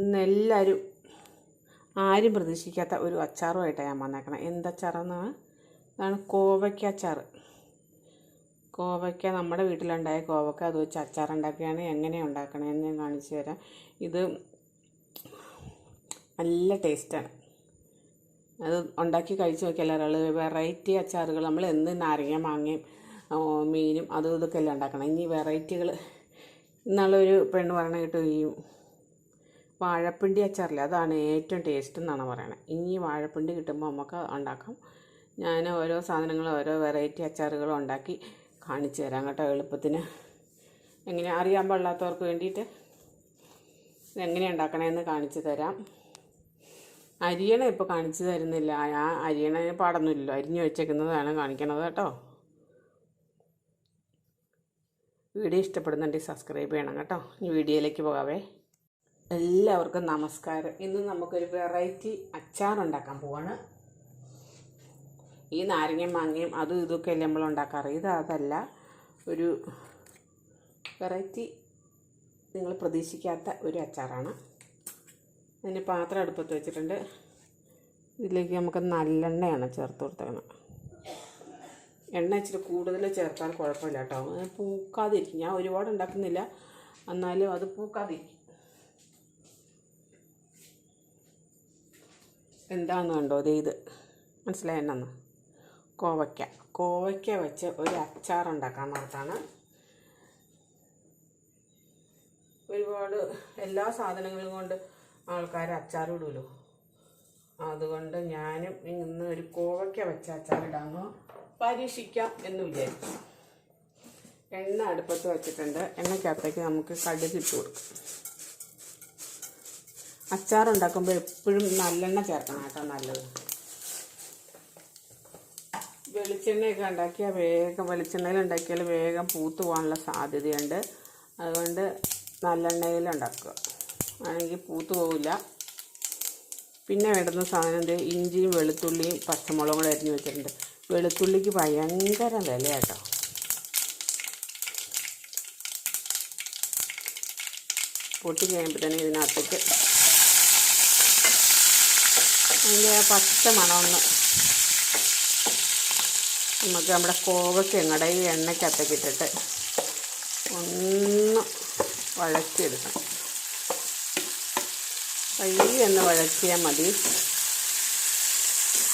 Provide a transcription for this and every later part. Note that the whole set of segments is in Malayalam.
ഇന്ന് ആരും പ്രതീക്ഷിക്കാത്ത ഒരു അച്ചാറുമായിട്ടാണ് ഞാൻ വന്നേക്കണം. എന്തച്ചാറെന്നാണ് ഇതാണ് കോവയ്ക്ക അച്ചാർ കോവയ്ക്ക നമ്മുടെ വീട്ടിലുണ്ടായ കോവയ്ക്ക അത് വെച്ച് അച്ചാറുണ്ടാക്കുകയാണ് എങ്ങനെ ഉണ്ടാക്കണമെന്ന് ഞാൻ കാണിച്ചു തരാം. ഇത് നല്ല ടേസ്റ്റാണ്. അത് ഉണ്ടാക്കി കഴിച്ച് നോക്കിയാൽ ഒരാൾ വെറൈറ്റി അച്ചാറുകൾ നമ്മൾ എന്ത് നാരങ്ങ മാങ്ങയും മീനും അതും ഇതൊക്കെ അല്ലേ ഉണ്ടാക്കണം. ഇനി വെറൈറ്റികൾ ഇന്നാളൊരു പെണ്ണ് പറഞ്ഞ കേട്ടു ഈ വാഴപ്പിണ്ടി അച്ചാറില്ല? അതാണ് ഏറ്റവും ടേസ്റ്റ് എന്നാണ് പറയണത് ഇനി വാഴപ്പിണ്ടി കിട്ടുമ്പോൾ നമുക്ക് ഉണ്ടാക്കാം. ഞാൻ ഓരോ സാധനങ്ങൾ ഓരോ വെറൈറ്റി അച്ചാറുകളും ഉണ്ടാക്കി കാണിച്ചു തരാം കേട്ടോ എളുപ്പത്തിന്. എങ്ങനെ? അറിയാൻ പാടില്ലാത്തവർക്ക് വേണ്ടിയിട്ട് ഇതെങ്ങനെ ഉണ്ടാക്കണമെന്ന് കാണിച്ചു തരാം. അരിയണ ഇപ്പോൾ കാണിച്ചു തരുന്നില്ല. ആ അരിയണ പാടൊന്നുമില്ലല്ലോ. അരിഞ്ഞു വെച്ചേക്കുന്നതാണ് കാണിക്കണത് കേട്ടോ. വീഡിയോ ഇഷ്ടപ്പെടുന്നുണ്ടെങ്കിൽ സബ്സ്ക്രൈബ് ചെയ്യണം കേട്ടോ. ഇനി വീഡിയോയിലേക്ക് പോകാവേ. എല്ലാവർക്കും നമസ്കാരം. ഇന്ന് നമുക്കൊരു വെറൈറ്റി അച്ചാർ ഉണ്ടാക്കാൻ പോവാണ്. ഈ നാരങ്ങയും മാങ്ങയും അതും ഇതൊക്കെ അല്ലേ നമ്മൾ ഉണ്ടാക്കാറ്? ഇത് അതല്ല ഒരു വെറൈറ്റി നിങ്ങൾ പ്രതീക്ഷിക്കാത്ത ഒരു അച്ചാറാണ്. അതിന് പാത്രം അടുപ്പത്ത് വെച്ചിട്ടുണ്ട്. ഇതിലേക്ക് നമുക്ക് നല്ലെണ്ണയാണ് ചേർത്ത് കൊടുത്തേക്കണം. എണ്ണ ഇച്ചിരി കൂടുതൽ ചേർത്താൽ കുഴപ്പമില്ല കേട്ടോ. പൂക്കാതിരിക്കും. ഞാൻ ഒരുപാട് ഉണ്ടാക്കുന്നില്ല. എന്നാലും അത് പൂക്കാതിരിക്കും. എന്താണെന്ന് കണ്ടോ? ദേ ഇത്. എന്നാന്ന്? കോവയ്ക്ക. കോവയ്ക്ക വെച്ച് ഒരു അച്ചാർ ഉണ്ടാക്കാൻ നോർത്താണ് ഒരുപാട് എല്ലാ സാധനങ്ങളും കൊണ്ട് ആൾക്കാർ അച്ചാർ ഇടുമല്ലോ അതുകൊണ്ട് ഞാനും ഇന്ന് ഒരു കോവയ്ക്ക വെച്ച അച്ചാർ ഇടാമെന്ന് പരീക്ഷിക്കാം എന്ന് വിചാരിച്ചു. എണ്ണ അടുപ്പത്ത് വെച്ചിട്ടുണ്ട്. എണ്ണയ്ക്കകത്തേക്ക് നമുക്ക് കടുക് ഇട്ട് കൊടുക്കാം. അച്ചാർ ഉണ്ടാക്കുമ്പോൾ എപ്പോഴും നല്ലെണ്ണ ചേർക്കണം കേട്ടോ നല്ലത്. വെളിച്ചെണ്ണയൊക്കെ ഉണ്ടാക്കിയാൽ വേഗം വെളിച്ചെണ്ണയിൽ ഉണ്ടാക്കിയാൽ വേഗം പൂത്തു പോകാനുള്ള സാധ്യതയുണ്ട്. അതുകൊണ്ട് നല്ലെണ്ണയിൽ ഉണ്ടാക്കുക. ആണെങ്കിൽ പൂത്തു പോവില്ല. പിന്നെ വേണ്ടുന്ന സാധനം എന്ത്? ഇഞ്ചിയും വെളുത്തുള്ളിയും പച്ചമുളകും കൂടെ അരിഞ്ഞ് വെച്ചിട്ടുണ്ട്. വെളുത്തുള്ളിക്ക് ഭയങ്കര വില കേട്ടോ പൊട്ടി കഴിയുമ്പോൾ തന്നെ ഇതിനകത്തേക്ക് അതിന്റെ പച്ച മണമൊന്ന്. നമുക്ക് നമ്മുടെ കോവയ്ക്ക് ഞങ്ങളുടെ ഈ എണ്ണയ്ക്കത്തക്കിട്ടിട്ട് ഒന്ന് വഴക്കിയെടുക്കണം പയ്യെന്ന് വഴക്കിയാൽ മതി.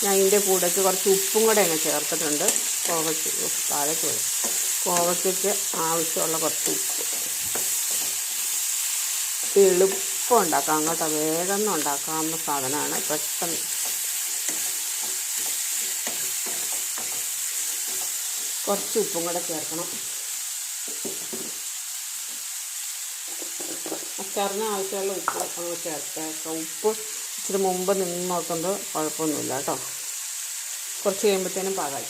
ഞാൻ ഇതിന്റെ കൂടേക്ക് കുറച്ച് ഉപ്പും കൂടെ അങ്ങ് ചേർത്തിട്ടുണ്ട്. കോവയ്ക്ക് താഴേക്ക് വരും. കോവയ്ക്ക് ആവശ്യമുള്ള കുറച്ച് ഉപ്പ്. ഇത് എളുപ്പം ഉണ്ടാക്കാം. കേട്ടോ വേഗം ഉണ്ടാക്കാവുന്ന സാധനമാണ്. പെട്ടെന്ന്. കുറച്ച് ഉപ്പും കൂടെ ചേർക്കണം. അച്ചാറിന് ആവശ്യമുള്ള ഉപ്പ് ചേർത്തേക്കാം ഉപ്പ് ഇച്ചിരി മുമ്പ് നിന്ന് നോക്കുന്നത് കുഴപ്പമൊന്നുമില്ല കേട്ടോ. കുറച്ച് കഴിയുമ്പോഴത്തേനും പാകായി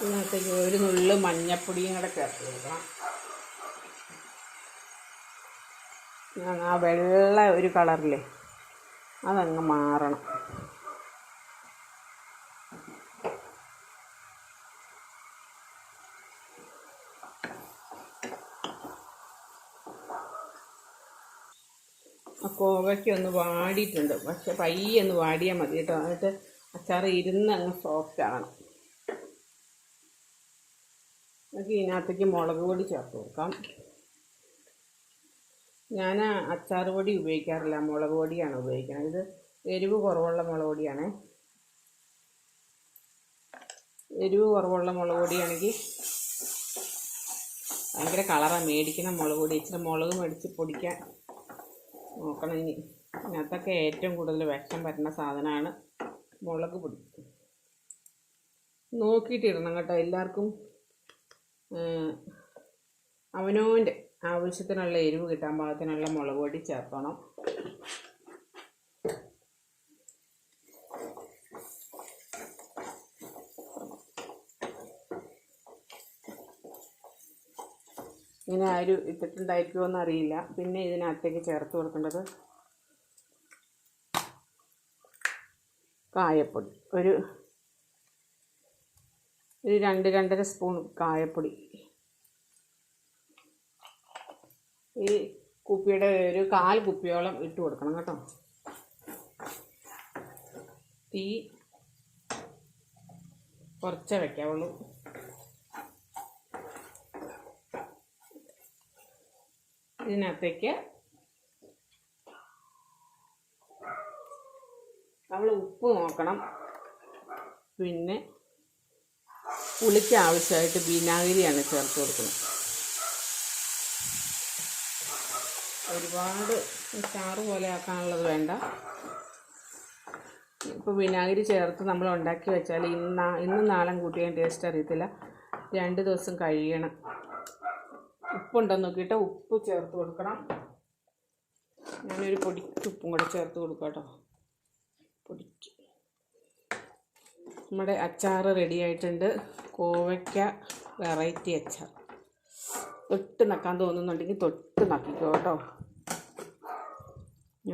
ഇതിനകത്തേക്ക് ഒരു നുള്ളു മഞ്ഞപ്പൊടിയും കൂടെ ചേർത്ത് കൊടുക്കണം. ആ വെള്ള ഒരു കളറില്ലേ അതങ്ങ് മാറണം. കോവയ്ക്ക് ഒന്ന് വാടിയിട്ടുണ്ട്. പക്ഷെ പയ്യെ ഒന്ന് വാടിയാൽ മതി കേട്ടോ. എന്നിട്ട് അച്ചാർ ഇരുന്ന് അങ്ങ് സോഫ്റ്റ് ആകണം നമുക്ക് ഇതിനകത്തേക്ക് മുളക് പൊടി ചേർത്ത് കൊടുക്കാം. ഞാൻ അച്ചാർ പൊടി ഉപയോഗിക്കാറില്ല. മുളക് പൊടിയാണ് ഉപയോഗിക്കുന്നത്. ഇത് എരിവ് കുറവുള്ള മുളക് പൊടിയാണ്. എരിവ് കുറവുള്ള മുളക് പൊടിയാണെങ്കിൽ ഭയങ്കര കളറാണ് മേടിക്കുന്ന മുളക് പൊടി. ഇച്ചിരി മുളക് മേടിച്ച് പൊടിക്കാൻ നോക്കണം ഇനി. ഇതിനകത്തൊക്കെ ഏറ്റവും കൂടുതൽ വിഷം വരുന്ന സാധനമാണ് മുളക് പൊടി. നോക്കിയിട്ടിടണം കേട്ടോ എല്ലാവർക്കും. ഏഹ്, അവനവന്റെ ആവശ്യത്തിനുള്ള എരിവ് കിട്ടാൻ പാകത്തിനുള്ള മുളക് പൊടി ചേർക്കണം. ഇങ്ങനെ ആരും ഇട്ടിട്ടുണ്ടായിരിക്കുമോ എന്നറിയില്ല പിന്നെ ഇതിനകത്തേക്ക് ചേർത്ത് കൊടുക്കേണ്ടത് കായപ്പൊടി. ഒരു ഒരു രണ്ട് രണ്ടര സ്പൂൺ കായപ്പൊടി. ഈ കുപ്പിയുടെ ഒരു കാൽ കുപ്പിയോളം ഇട്ട് കൊടുക്കണം കേട്ടോ. തീ കുറച്ചേ വയ്ക്കാവുള്ളൂ ഇതിനകത്തേക്ക് നമ്മൾ ഉപ്പ് നോക്കണം. പിന്നെ പുളിക്ക് ആവശ്യമായിട്ട് വിനാഗിരിയാണ് ചേർത്ത് കൊടുക്കുന്നത്. ഒരുപാട് ചാറ് പോലെ ആക്കാനുള്ളത് വേണ്ട. ഇപ്പോൾ വിനാഗിരി ചേർത്ത് നമ്മൾ ഉണ്ടാക്കി വെച്ചാൽ ഇന്ന് ഇന്നും നാളെ കൂട്ടിയാൽ ടേസ്റ്റ് അറിയത്തില്ല. രണ്ട് ദിവസം കഴിയണം. ഉപ്പുണ്ടോ നോക്കിയിട്ട് ഉപ്പ് ചേർത്ത് കൊടുക്കണം. ഞാനൊരു പൊടിക്ക് ഉപ്പും കൂടെ ചേർത്ത് കൊടുക്കാം കേട്ടോ. പൊടിക്ക്. നമ്മുടെ അച്ചാറ് റെഡി ആയിട്ടുണ്ട്. കോവയ്ക്ക വെറൈറ്റി അച്ചാർ. തൊട്ട് നക്കാൻ തോന്നുന്നുണ്ടെങ്കിൽ തൊട്ട് നക്കിക്കോ കേട്ടോ.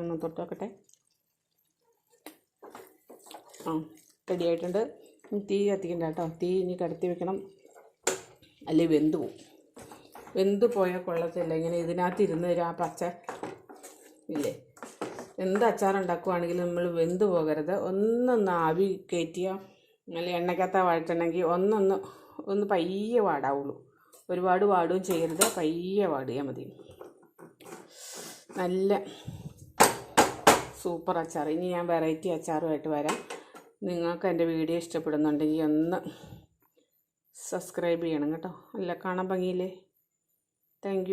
ഒന്ന് തൊട്ട് നോക്കട്ടെ. ആ റെഡിയായിട്ടുണ്ട് തീ കത്തിക്കണ്ട കേട്ടോ. തീ ഇനി കടത്തി വെക്കണം. അല്ലെങ്കിൽ വെന്ത് പോവും. വെന്ത് പോയാൽ കൊള്ളത്തില്ല. ഇങ്ങനെ ഇതിനകത്ത് ഇരുന്ന് തരും ആ പച്ച ഇല്ലേ? എന്ത് അച്ചാർ ഉണ്ടാക്കുവാണെങ്കിലും നമ്മൾ വെന്ത് പോകരുത്. ഒന്നൊന്ന് ആവി കയറ്റിയ നല്ല എണ്ണക്കകത്ത വഴറ്റണമെങ്കിൽ ഒന്നൊന്ന് ഒന്ന് പയ്യെ വാടാവുള്ളൂ. ഒരുപാട് വാടുകയും ചെയ്യരുത്. പയ്യെ വാടിയാൽ മതി. നല്ല സൂപ്പർ അച്ചാർ. ഇനി ഞാൻ വെറൈറ്റി അച്ചാറുമായിട്ട് വരാം. നിങ്ങൾക്ക് എന്റെ വീഡിയോ ഇഷ്ടപ്പെടുന്നുണ്ടെങ്കിൽ ഒന്ന് സബ്സ്ക്രൈബ് ചെയ്യണം കേട്ടോ. അല്ല കാണാൻ ഭംഗിയില്ലേ? താങ്ക്